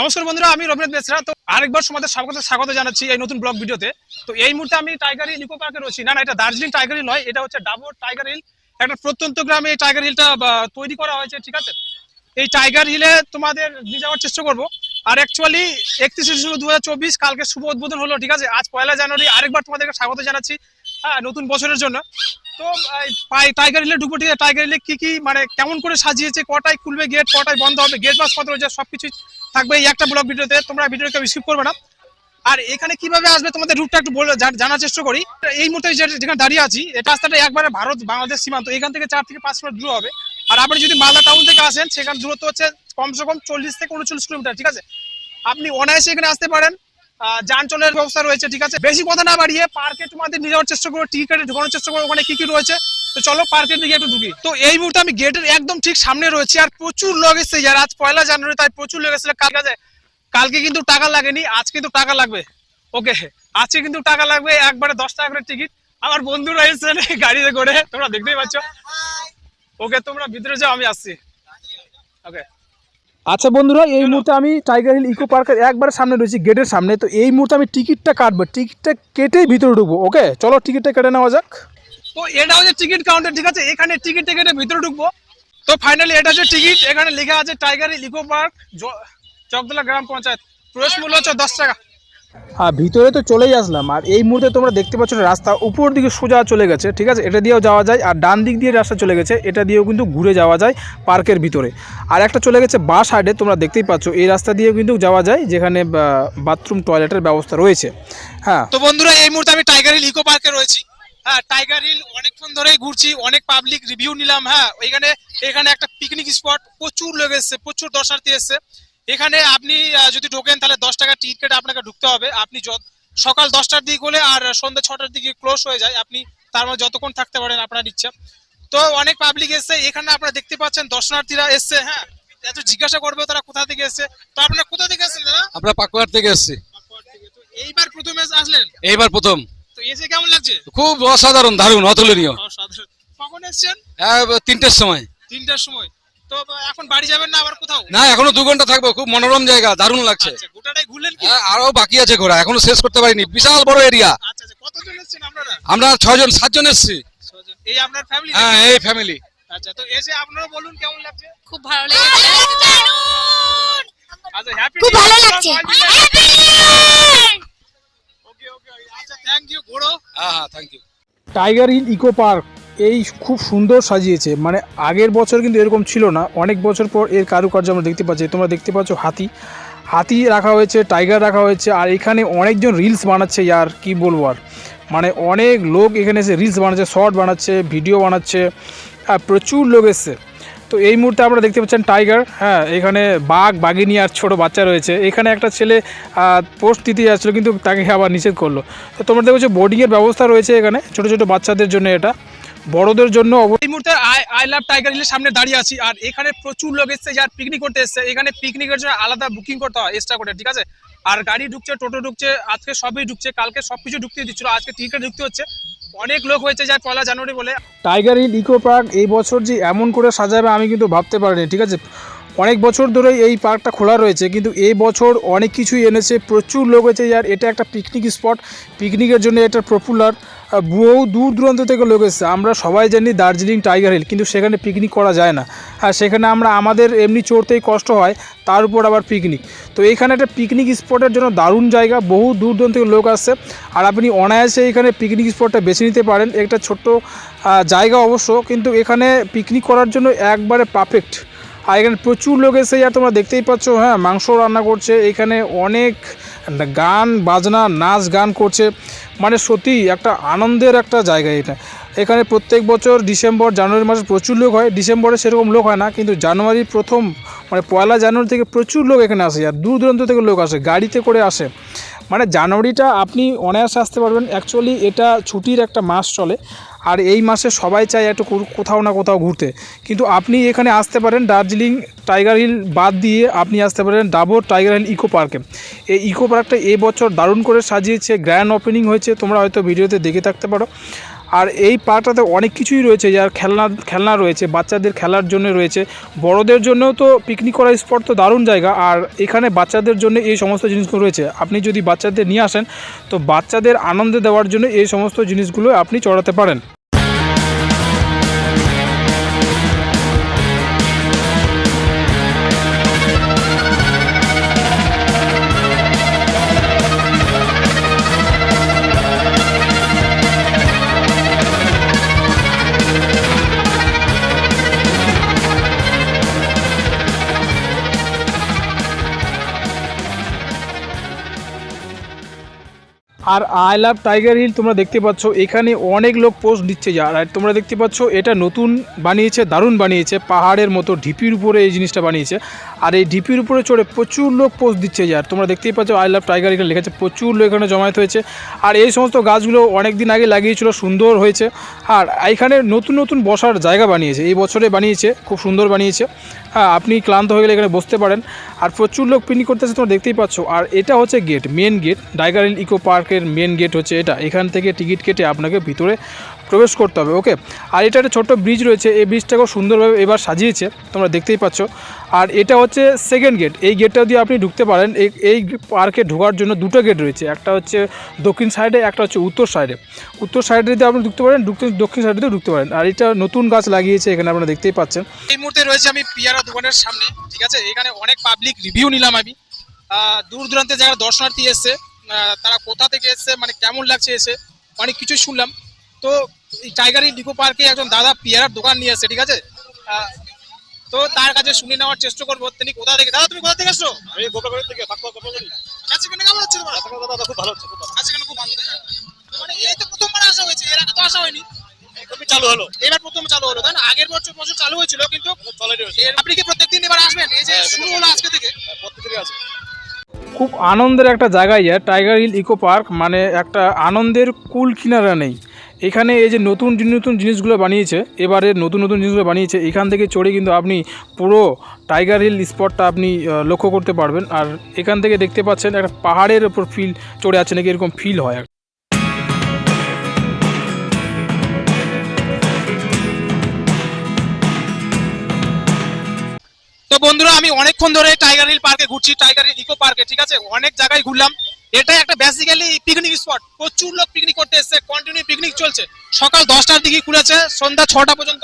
নমস্কার বন্ধুরা, আমি রবীন্দ্র বেসরা। তো আরেকবার তোমাদের স্বাগত স্বাগত জানাচ্ছি এই নতুন ব্লগ ভিডিওতে। তো এই মুহূর্তে আমি টাইগার হিল ইকো পার্কে রয়েছি। না না, এটা দার্জিলিং টাইগার হিল নয়, এটা হচ্ছে ডাবর টাইগার হিল একটা প্রত্যন্ত গ্রামে এই টাইগার হিলটা তৈরি করা হয়েছে, ঠিক আছে? এই টাইগার হিলে তোমাদের নিয়ে যাওয়ার চেষ্টা করব। আর অ্যাকচুয়ালি একত্রিশে জুন দু হাজার চব্বিশ, কালকে শুভ উদ্বোধন হলো, ঠিক আছে? আজ পয়লা জানুয়ারি, আরেকবার তোমাদেরকে স্বাগত জানাচ্ছি হ্যাঁ নতুন বছরের জন্য। তো টাইগার হিলে ঢুকবো, ঠিক আছে? টাইগার হিলে কি কি মানে কেমন করে সাজিয়েছে, কটায় খুলবে গেট কটায় বন্ধ হবে গেট বাস কত রয়েছে সবকিছু থাকবে এই একটা ব্লগ ভিডিওতে, তোমরা ভিডিওকে রিসিভ করবে না। আর এখানে কীভাবে আসবে তোমাদের রুটটা একটু বলে জানার চেষ্টা করি। এই মুহূর্তে যেখানে দাঁড়িয়ে আছি রাস্তাটা একবারে ভারত, বাংলাদেশ সীমান্ত। এখান থেকে চার থেকে পাঁচ কিলোমিটার দূর হবে। আর আপনি যদি মালদা টাউন থেকে আসেন, সেখানে দূরত্ব হচ্ছে কমসে কম চল্লিশ থেকে উনচল্লিশ কিলোমিটার, ঠিক আছে? আপনি অনায়াসে এখানে আসতে পারেন। যান চলার ব্যবস্থা রয়েছে, ঠিক আছে? বেশি কথা না বাড়িয়ে পার্কে তোমাদের নিয়ে যাওয়ার চেষ্টা করো টিকিট কেটে ঢোকানোর চেষ্টা করো ওখানে কি কি রয়েছে। তো চলো পার্কের দিকে একটু ঢুকি। তো এই মুহূর্তে আমি গেটের একদম ঠিক সামনে রয়েছে আর প্রচুর লোক এসছে আর আজ পয়লা জানুয়ারি, তাই প্রচুর লোক এসেছে কাল কাছে কালকে কিন্তু টাকা লাগেনি, আজ কিন্তু টাকা লাগবে। ওকে আজকে কিন্তু টাকা লাগবে একবারে দশ টাকা করে টিকিট আমার বন্ধুরা এসেছে গাড়িতে করে। তোমরা দেখতেই পাচ্ছ। ওকে তোমরা ভিতরে যাও, আমি আসছি। ওকে আচ্ছা বন্ধুরা, এই মুহূর্তে আমি টাইগার হিল ইকো পার্কের একবারে সামনে রয়েছি, গেটের সামনে। তো এই মুহূর্তে আমি টিকিটটা কাটবো। টিকিটটা কেটেই ভিতরে ঢুকবো। ওকে চলো টিকিটটা কেটে নেওয়া যাক। এটা হচ্ছে টিকিট কাউন্টার ঠিক আছে? এখানে টিকিট টিকিটে ভিতরে ঢুকবো। তো ফাইনালি এটা হচ্ছে টিকিট এখানে লেখা আছে টাইগার ইকো পার্ক চকদলা গ্রাম পঞ্চায়েত। প্রবেশ মূল্য হচ্ছে দশ টাকা। আর ভিতরে তো চলেই আসলাম। আর এই মুহূর্তে তোমরা দেখতে পাচ্ছ রাস্তা উপর দিকে সোজা চলে গেছে ঠিক আছে? এটা দিয়েও যাওয়া যায় আর ডান দিক দিয়ে রাস্তা চলে গেছে এটা দিয়েও কিন্তু ঘুরে যাওয়া যায় পার্কের ভিতরে। আর একটা চলে গেছে বা সাইডে তোমরা দেখতেই পাচ্ছ এই রাস্তা দিয়েও কিন্তু যাওয়া যায় যেখানে বাথরুম টয়লেটের ব্যবস্থা রয়েছে। হ্যাঁ। তো বন্ধুরা এই মুহূর্তে আমি টাইগার হিল ইকো পার্কে রয়েছি। হ্যাঁ টাইগার হিল অনেকক্ষণ ধরেই ঘুরছি অনেক পাবলিক রিভিউ নিলাম হ্যাঁ। এখানে এখানে একটা পিকনিক স্পট প্রচুর লোক এসছে প্রচুর দর্শনার্থী এসছে। এখানে আপনি যদি ঢোকেন তাহলে দশ টাকা টিকিট আপনাকে ঢুকতে হবে। আপনি যত সকাল দশটার দিক হলে আর সন্ধ্যা ছটার দিকে ক্লোজ হয়ে যায়। আপনি তার মধ্যে যতক্ষণ থাকতে পারেন আপনার ইচ্ছা। তো অনেক পাবলিক এসছে এখানে আপনারা দেখতে পাচ্ছেন দর্শনার্থীরা এসছে হ্যাঁ। এত জিজ্ঞাসা করবে তারা কোথা থেকে এসছে। তো আপনারা কোথা থেকে এসেছেন দাদা? আমরা পাকুয়ার থেকে এসেছি। এইবার প্রথমে আসলেন? এইবার প্রথম। তো এসে কেমন লাগছে? খুব অসাধারণ দারুণ অতুলনীয়। অসাধারণ। কখন এসছেন? হ্যাঁ, তিনটের সময়। তিনটার সময়। তো এখন বাড়ি যাবেন না আবার কোথাও? না এখনও দু ঘণ্টা থাকব খুব মনোরম জায়গা দারুণ লাগছে। আচ্ছা গোটাটাই ঘুরলেন কি? হ্যাঁ, আরও বাকি আছে ঘোরা এখনও শেষ করতে পারিনি বিশাল বড় এরিয়া আচ্ছা আচ্ছা কতজন এসেছেন আপনারা? আমরা ছজন সাতজন এসেছি। এই আপনার ফ্যামিলি হ্যাঁ এই ফ্যামিলি আচ্ছা তো এসে আপনারা বলুন কেমন লাগছে? খুব ভালো লেগেছে। আচ্ছা হ্যাপি খুব ভালো লাগছে। ওকে ওকে থ্যাংক ইউ ঘোড়ো হ্যাঁ হ্যাঁ thank you tiger hill eco park এই খুব সুন্দর সাজিয়েছে। মানে আগের বছর কিন্তু এরকম ছিল না। অনেক বছর পর এর কারুকার্য আমরা দেখতে পাচ্ছি। তোমরা দেখতে পাচ্ছ হাতি। হাতি রাখা হয়েছে টাইগার রাখা হয়েছে আর এখানে অনেকজন রিলস বানাচ্ছে ইয়ার কি বলব আর। মানে অনেক লোক এখানে এসে রিলস বানাচ্ছে শর্ট বানাচ্ছে ভিডিও বানাচ্ছে আর প্রচুর লোক এসছে। তো এই মুহূর্তে আমরা দেখতে পাচ্ছেন টাইগার হ্যাঁ এখানে বাঘ, বাঘিনী আর ছোট বাচ্চা রয়েছে। এখানে একটা ছেলে পোস্ট দিতে যাচ্ছিল, কিন্তু তাকে আবার নিষেধ করল। তো তোমরা দেখছ বোর্ডিংয়ের ব্যবস্থা রয়েছে এখানে, ছোট ছোট বাচ্চাদের জন্য এটা। বড়দের জন্য এই মুহূর্তে আই আই লাভ টাইগার হিলের সামনে দাঁড়িয়ে আছি, আর এখানে প্রচুর লোক এসছে যার পিকনিক করতে এসছে। এখানে পিকনিকের জন্য আলাদা বুকিং করতে হয় এক্সট্রা করে, ঠিক আছে? আর গাড়ি ঢুকছে, টোটো ঢুকছে, আজকে সবই ঢুকছে, কালকে সবকিছু ঢুকতে দিচ্ছিল, আজকে টিকিট ঢুকতে হচ্ছে। অনেক লোক হয়েছে যায় পয়লা জানুয়ারি বলে টাইগার হিল ইকো পার্ক এই বছর যে এমন করে সাজাবে, আমি কিন্তু ভাবতে পারিনি, ঠিক আছে? অনেক বছর ধরেই এই পার্কটা খোলা রয়েছে, কিন্তু এই বছর অনেক কিছুই এনেছে, প্রচুর লোক হয়েছে আর এটা একটা পিকনিক স্পট পিকনিকের জন্য এটা পপুলার বহু দূর দূরান্ত থেকে লোক এসেছে। আমরা সবাই জানি দার্জিলিং টাইগার হিল, কিন্তু সেখানে পিকনিক করা যায় না। আর সেখানে আমরা, আমাদের এমনি চড়তেই কষ্ট হয়, তার উপর আবার পিকনিক তো এইখানে একটা পিকনিক স্পটের জন্য দারুণ জায়গা, বহু দূর দূরান্ত থেকে লোক আসছে। আর আপনি অনায়াসে এখানে পিকনিক স্পটটা বেছে নিতে পারেন। একটা ছোট্ট জায়গা অবশ্য, কিন্তু এখানে পিকনিক করার জন্য একবারে পারফেক্ট আর এখানে প্রচুর লোক এসে, আর তোমরা দেখতেই পাচ্ছ হ্যাঁ মাংস রান্না করছে। এখানে অনেক গান, বাজনা, নাচ, গান করছে। মানে সত্যি একটা আনন্দের একটা জায়গা এটা। এখানে প্রত্যেক বছর ডিসেম্বর, জানুয়ারি মাসে প্রচুর লোক হয়। ডিসেম্বরে সেরকম লোক হয় না, কিন্তু জানুয়ারি প্রথম মানে পয়লা জানুয়ারি থেকে প্রচুর লোক এখানে আসে আর দূর দূরান্ত থেকে লোক আসে, গাড়িতে করে আসে। মানে জানুয়ারিটা আপনি অনায়াসে আসতে পারবেন। অ্যাকচুয়ালি এটা ছুটির একটা মাস চলে। আর এই মাসে সবাই চায় একটু কোথাও না কোথাও ঘুরতে। কিন্তু আপনি এখানে আসতে পারেন দার্জিলিং টাইগার হিল বাদ দিয়ে আপনি আসতে পারেন ডাবর টাইগার হিল ইকো পার্কে। এই ইকো পার্কটা এবছর বছর দারুণ করে সাজিয়েছে গ্র্যান্ড ওপেনিং হয়েছে, তোমরা হয়তো ভিডিওতে দেখে থাকতে পারো। আর এই পার্কটাতে অনেক কিছুই রয়েছে, যার খেলনা খেলনা রয়েছে, বাচ্চাদের খেলার জন্য রয়েছে। বড়দের জন্যও তো পিকনিক করার স্পট তো দারুণ জায়গা, আর এখানে বাচ্চাদের জন্য এই সমস্ত জিনিসগুলো রয়েছে। আপনি যদি বাচ্চাদের নিয়ে আসেন, তো বাচ্চাদের আনন্দ দেওয়ার জন্য এই সমস্ত জিনিসগুলো আপনি চড়াতে পারেন। আর আই লাভ টাইগার হিল তোমরা দেখতে পাচ্ছ, এখানে অনেক লোক পোস্ট দিচ্ছে যার আর তোমরা দেখতে পাচ্ছ, এটা নতুন বানিয়েছে, দারুণ বানিয়েছে, পাহাড়ের মতো, ঢিপির উপরে এই জিনিসটা বানিয়েছে। আর এই ঢিপির উপরে চড়ে প্রচুর লোক পোস্ট দিচ্ছে যার তোমরা দেখতেই পাচ্ছ, আই লাভ টাইগার হিল লেখা আছে, প্রচুর লোক এখানে জমায়েত হয়েছে। আর এই সমস্ত গাছগুলো অনেক দিন আগে লাগিয়েছিল, সুন্দর হয়েছে। আর এখানে নতুন নতুন বসার জায়গা বানিয়েছে। এই বছরে বানিয়েছে, খুব সুন্দর বানিয়েছে। হ্যাঁ আপনি ক্লান্ত হয়ে গেলে এখানে বসতে পারেন। আর প্রচুর লোক পিকনিক করতেছে, তোমরা দেখতেই পাচ্ছ। আর এটা হচ্ছে gate main gate Tiger Hill Eco পার্কের মেন গেট হচ্ছে এটা। এখান থেকে টিকিট কেটে আপনাকে ভিতরে প্রবেশ করতে হবে ওকে আর এটা একটা ছোট্ট ব্রিজ রয়েছে, এই ব্রিজটাকেও সুন্দরভাবে এবার সাজিয়েছে, তোমরা দেখতেই পাচ্ছ। আর এটা হচ্ছে সেকেন্ড গেট এই গেটটা দিয়ে আপনি ঢুকতে পারেন, এই পার্কে ঢোকার জন্য দুটো গেট রয়েছে, একটা হচ্ছে দক্ষিণ সাইডে একটা হচ্ছে উত্তর সাইডে উত্তর সাইডে দিয়ে আপনি ঢুকতে পারেন দক্ষিণ সাইডে দিয়ে ঢুকতে পারেন। আর এটা নতুন গাছ লাগিয়েছে, এখানে আপনারা দেখতেই পাচ্ছেন। এই মুহূর্তে রয়েছে আমি পিয়ারা দোকানের সামনে, ঠিক আছে? এখানে অনেক পাবলিক রিভিউ নিলাম আমি। দূর দূরান্তের জায়গার দর্শনার্থী এসছে তারা কোথা থেকে এসছে মানে কেমন লাগছে এসে? অনেক কিছু শুনলাম। তো এই টাইগার হিল ডিকো পার্কে একজন দাদা পিয়ারার দোকান নিয়ে এসছে ঠিক আছে? তো তার কাছে শুনে নেওয়ার চেষ্টা করব। তিনি কোথা থেকে দাদা তুমি কোথা থেকে এসছো? আমি গোপালগঞ্জ থেকে আচ্ছা কেন কেমন হচ্ছে তোমার? দাদা খুব ভালো হচ্ছে আচ্ছা কেন খুব ভালো মানে এই তো প্রথমবার আসা হয়েছে এর আগে তো আসা হয়নি। খুবই চালু হলো। এবার প্রথম চালু হলো তাই না? আগের বছর বছর চালু হয়েছিল কিন্তু চলে আপনি কি প্রত্যেকদিন এবার আসবেন? এই যে শুরু হলো আজকে থেকে? আছে খুব আনন্দের একটা জায়গায় আর টাইগার হিল ইকো পার্ক মানে একটা আনন্দের কুল কিনারা নেই। এখানে এই যে নতুন নতুন জিনিসগুলো বানিয়েছে, এবারে নতুন নতুন জিনিসগুলো বানিয়েছে, এখান থেকে চড়ে কিন্তু আপনি পুরো টাইগার হিল স্পটটা আপনি লক্ষ্য করতে পারবেন। আর এখান থেকে দেখতে পাচ্ছেন একটা পাহাড়ের ওপর ফিল চড়ে আছে, নাকি এরকম ফিল হয়। বন্ধুরা, আমি অনেকক্ষণ ধরে টাইগার হিল পার্কে ঘুরছি টাইগার হিল ইকো পার্কে ঠিক আছে? অনেক জায়গায় ঘুরলাম। এটা একটা বেসিক্যালি পিকনিক স্পট প্রচুর লোক পিকনিক করতে এসছে কন্টিনিউ পিকনিক চলছে। সকাল দশটার দিকে খুলেছে, সন্ধ্যা ছটা পর্যন্ত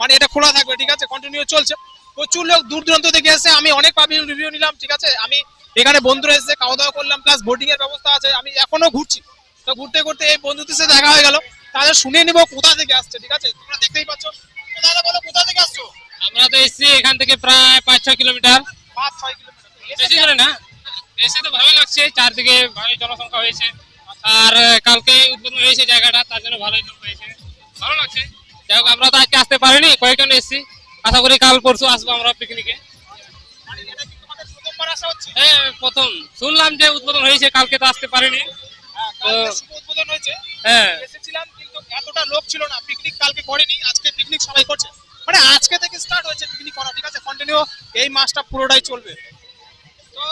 মানে এটা খোলা থাকবে, ঠিক আছে? কন্টিনিউ চলছে। প্রচুর লোক দূর দূরান্ত থেকে এসে আমি অনেক পাবলিক রিভিউ নিলাম, ঠিক আছে? আমি এখানে বন্ধুরা এসে খাওয়া দাওয়া করলাম প্লাস বোটিং এর ব্যবস্থা আছে, আমি এখনও ঘুরছি। তো ঘুরতে ঘুরতে এই বন্ধুদের সাথে দেখা হয়ে গেল। তাহলে শুনে নিব কোথা থেকে আসছে, ঠিক আছে? তোমরা দেখতেই পাচ্ছ। দাদা, বলো কোথা থেকে আসছো? আমরা তো এসেছি এখান থেকে প্রায় পাঁচ ছয় কিলোমিটার। পাঁচ ছয় কিলোমিটার। বেশি করে না। এসে তো ভালো লাগছে চারদিকে ভালোই জনসংখ্যা হয়েছে। আর কালকে উদ্বোধন হয়েছে জায়গাটা তার জন্য ভালোই লোক হয়েছে। ভালো লাগছে। যাই হোক আমরা তো আজকে আসতে পারিনি কয়েকজন এসেছি। আশা করি কাল পরশু আসব আমরা পিকনিকে হ্যাঁ প্রথম। শুনলাম যে উদ্বোধন হয়েছে কালকে তো আসতে পারিনি। হ্যাঁ, শুভ উদ্বোধন হয়েছে। হ্যাঁ। এই মাসটা পুরোটাই চলবে। তো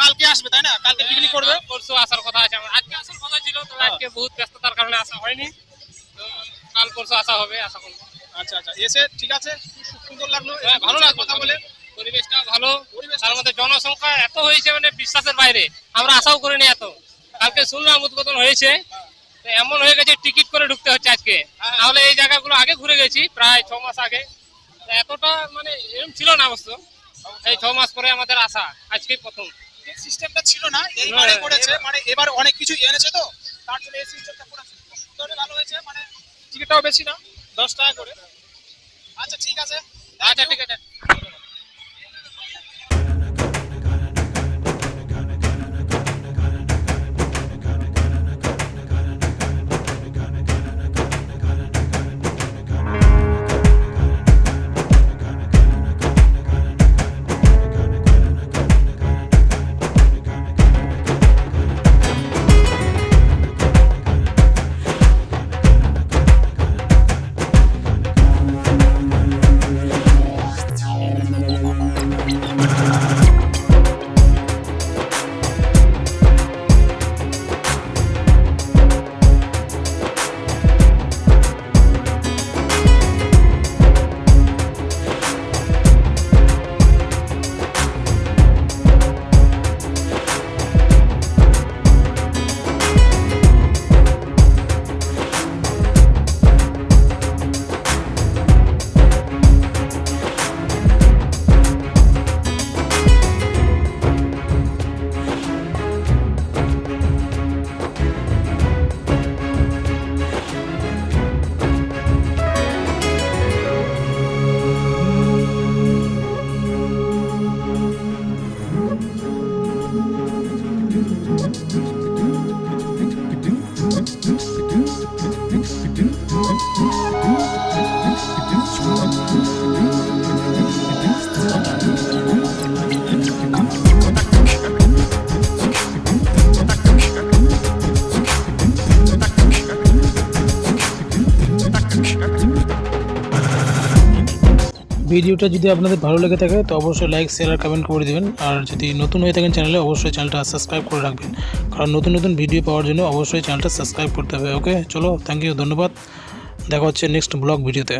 কালকে আসবে তাই না? কালকে পিকনিক করবে। পরশু আসার কথা আছে আমার। আজকে আসার কথা ছিল তো আজকে বহুত ব্যস্ততার কারণে আসা হয়নি। তো কাল পরশু আসা হবে আশা করব। আচ্ছা আচ্ছা। এসে ঠিক আছে খুব সুন্দর লাগল। হ্যাঁ ভালো লাগল কথা বলে। পরিবেশটা ভালো। তার মধ্যে জনসংখ্যা এত হয়েছে মানে বিশ্বাসের বাইরে। আমরা আশাও করিনি এত। কালকে শুনলাম উদ্বোধন হয়েছে। এমন হয়ে গেছে টিকিট করে ঢুকতে হচ্ছে আজকে। তাহলে এই জায়গাগুলো আগে ঘুরে গেছি প্রায় ছ মাস আগে। এতটা মানে এরকম ছিল না অবশ্য। এই ছ মাস পরে আমাদের আশা আজকেই প্রথম। এই সিস্টেমটা ছিল না এইবারে করেছে মানে এবার অনেক কিছু এনেছে তো তার জন্য এই সিস্টেমটা পুরো সুন্দর ভালো হয়েছে মানে টিকিটটাও বেশি না দশ টাকা করে। আচ্ছা ঠিক আছে। আচ্ছা ঠিক আছে। ভিডিওটা যদি আপনাদের ভালো লেগে থাকে, তো অবশ্যই লাইক শেয়ার আর কমেন্ট করে দেবেন। আর যদি নতুন হয়ে থাকেন চ্যানেলে অবশ্যই চ্যানেলটা সাবস্ক্রাইব করে রাখবেন। কারণ নতুন নতুন ভিডিও পাওয়ার জন্য অবশ্যই চ্যানেলটা সাবস্ক্রাইব করতে হবে ওকে চলো থ্যাংক ইউ ধন্যবাদ। দেখা হচ্ছে নেক্সট ব্লগ ভিডিওতে